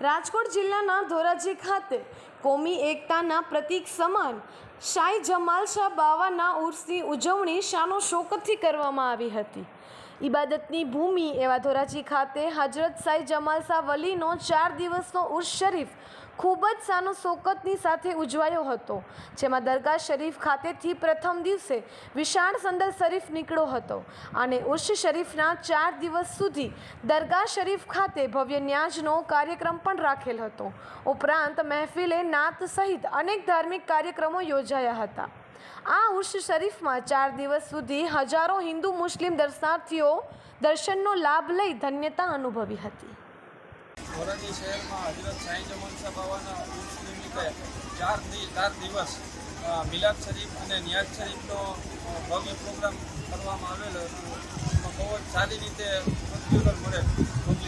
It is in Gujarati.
રાજકોટ જિલ્લાના ધોરાજી ખાતે કોમી એકતાના પ્રતીક સમાન શાહી જમાલ શાહ બાવાના ઉર્સની ઉજવણી શાનો શોકતથી કરવામાં આવી હતી. ઇબાદતની ભૂમિ એવા ધોરાજી ખાતે હજરત સાઈ જમાલ શાહ વલીનો ચાર દિવસનો ઉર્સ શરીફ ખૂબ જ સાનો શોકતની સાથે ઉજવાયો હતો, જેમાં દરગાહ શરીફ ખાતેથી પ્રથમ દિવસે વિશાળ સંદર શરીફ નીકળ્યો હતો અને ઉર્ષ શરીફના ચાર દિવસ સુધી દરગાહ શરીફ ખાતે ભવ્ય ન્યાજનો કાર્યક્રમ પણ રાખેલ હતો. ઉપરાંત મહેફિલે નાત સહિત અનેક ધાર્મિક કાર્યક્રમો યોજાયા હતા. આ ઉર્ષ શરીફમાં ચાર દિવસ સુધી હજારો હિન્દુ મુસ્લિમ દર્શનાર્થીઓ દર્શનનો લાભ લઈ ધન્યતા અનુભવી હતી. મોરબી શહેરમાં હજરત સાંઈ જમન શાહ બાવાના ઉર્ષ નિમિત્તે ચાર ચાર દિવસ મિલાદ શરીફ અને નિયાદ શરીફનો ભવ્ય પ્રોગ્રામ કરવામાં આવેલો બહુ જ સારી રીતે તરફથી